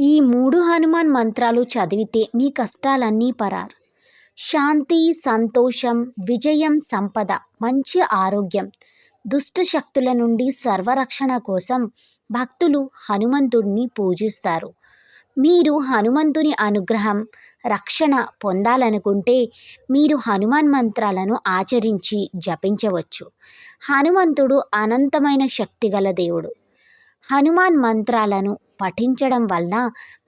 ఈ మూడు హనుమాన్ మంత్రాలు చదివితే మీ కష్టాలన్నీ పరారు. శాంతి సంతోషం విజయం సంపద మంచి ఆరోగ్యం దుష్ట శక్తుల నుండి సర్వరక్షణ కోసం భక్తులు హనుమంతుడిని పూజిస్తారు. మీరు హనుమంతుని అనుగ్రహం రక్షణ పొందాలనుకుంటే మీరు హనుమాన్ మంత్రాలను ఆచరించి జపించవచ్చు. హనుమంతుడు అనంతమైన శక్తిగల దేవుడు. హనుమాన్ మంత్రాలను పఠించడం వలన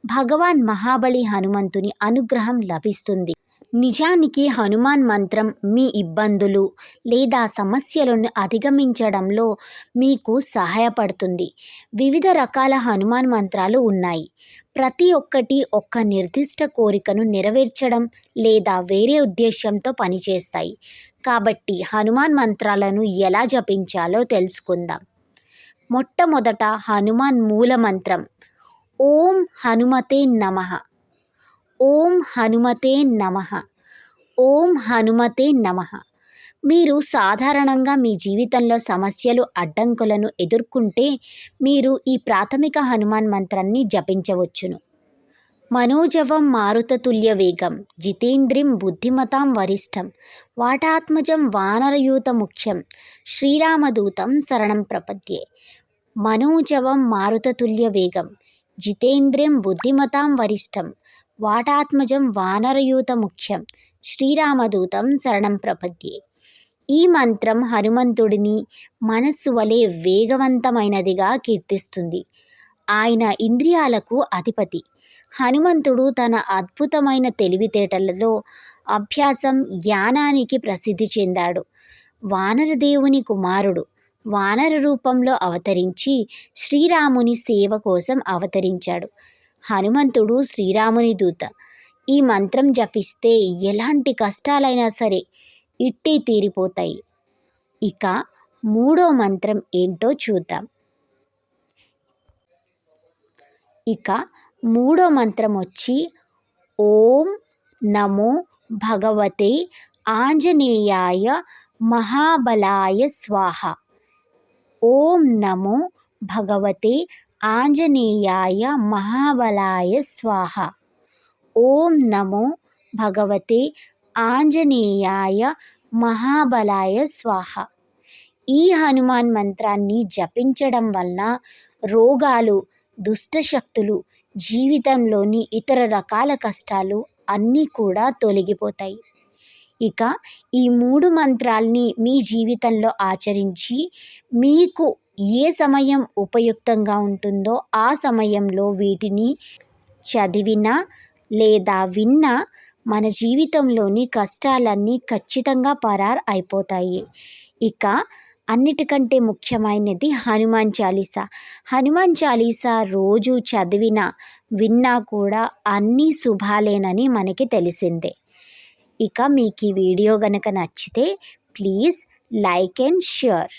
భగవాన్ మహాబలి హనుమంతుని అనుగ్రహం లభిస్తుంది. నిజానికి హనుమాన్ మంత్రం మీ ఇబ్బందులు లేదా సమస్యలను అధిగమించడంలో మీకు సహాయపడుతుంది. వివిధ రకాల హనుమాన్ మంత్రాలు ఉన్నాయి. ప్రతి ఒక్కటి ఒక్క నిర్దిష్ట కోరికను నెరవేర్చడం లేదా వేరే ఉద్దేశంతో పనిచేస్తాయి. కాబట్టి హనుమాన్ మంత్రాలను ఎలా జపించాలో తెలుసుకుందాం. మొట్టమొదట హనుమాన్ మూల మంత్రం ఓం హనుమతే నమ. ఓం హనుమతే నమ. ఓం హనుమతే నమ. మీరు సాధారణంగా మీ జీవితంలో సమస్యలు అడ్డంకులను ఎదుర్కొంటే మీరు ఈ ప్రాథమిక హనుమాన్ మంత్రాన్ని జపించవచ్చును. మనోజవం మారుతతుల్య వేగం జితేంద్రిం బుద్ధిమతాం వరిష్టం వాటాత్మజం వానరయూత ముఖ్యం శ్రీరామదూతం శరణం ప్రపద్యే మనోజవం మారుతతుల్య వేగం జితేంద్రియం బుద్ధిమతాం వరిష్టం వాటాత్మజం వానరయూత ముఖ్యం శ్రీరామదూతం శరణం ప్రపద్యే ఈ మంత్రం హనుమంతుడిని మనస్సు వలె వేగవంతమైనదిగా కీర్తిస్తుంది ఆయన ఇంద్రియాలకు అధిపతి హనుమంతుడు తన అద్భుతమైన తెలివితేటలలో అభ్యాసం జ్ఞానానికి ప్రసిద్ధి చెందాడు. వానరదేవుని కుమారుడు వానర రూపంలో అవతరించి శ్రీరాముని సేవ కోసం అవతరించాడు. హనుమంతుడు శ్రీరాముని దూత ఈ మంత్రం జపిస్తే ఎలాంటి కష్టాలైనా సరే ఇట్టే తీరిపోతాయి. ఇక మూడో మంత్రం ఏంటో చూద్దాం. ఇక మూడో మంత్రం వచ్చి ఓం నమో భగవతే ఆంజనేయాయ మహాబలాయ స్వాహ. ఓం నమో భగవతే ఆంజనేయాయ మహాబలాయ స్వాహ. ఓం నమో భగవతే ఆంజనేయాయ మహాబలాయ స్వాహ. ఈ హనుమాన్ మంత్రాన్ని జపించడం వలన రోగాలు దుష్టశక్తులు జీవితంలోని ఇతర రకాల కష్టాలు అన్నీ కూడా తొలగిపోతాయి. ఇక ఈ మూడు మంత్రాల్ని మీ జీవితంలో ఆచరించి మీకు ఏ సమయం ఉపయుక్తంగా ఉంటుందో ఆ సమయంలో వీటిని చదివినా లేదా విన్నా మన జీవితంలోని కష్టాలన్నీ ఖచ్చితంగా పరార్ అయిపోతాయి. ఇక అన్నిటికంటే ముఖ్యమైనది హనుమాన్ చాలీసా. హనుమాన్ చాలీసా రోజు చదివినా విన్నా కూడా అన్నీ శుభాలేనని మనకి తెలిసిందే. ఇక మీకు ఈ వీడియో కనుక నచ్చితే ప్లీజ్ లైక్ అండ్ షేర్.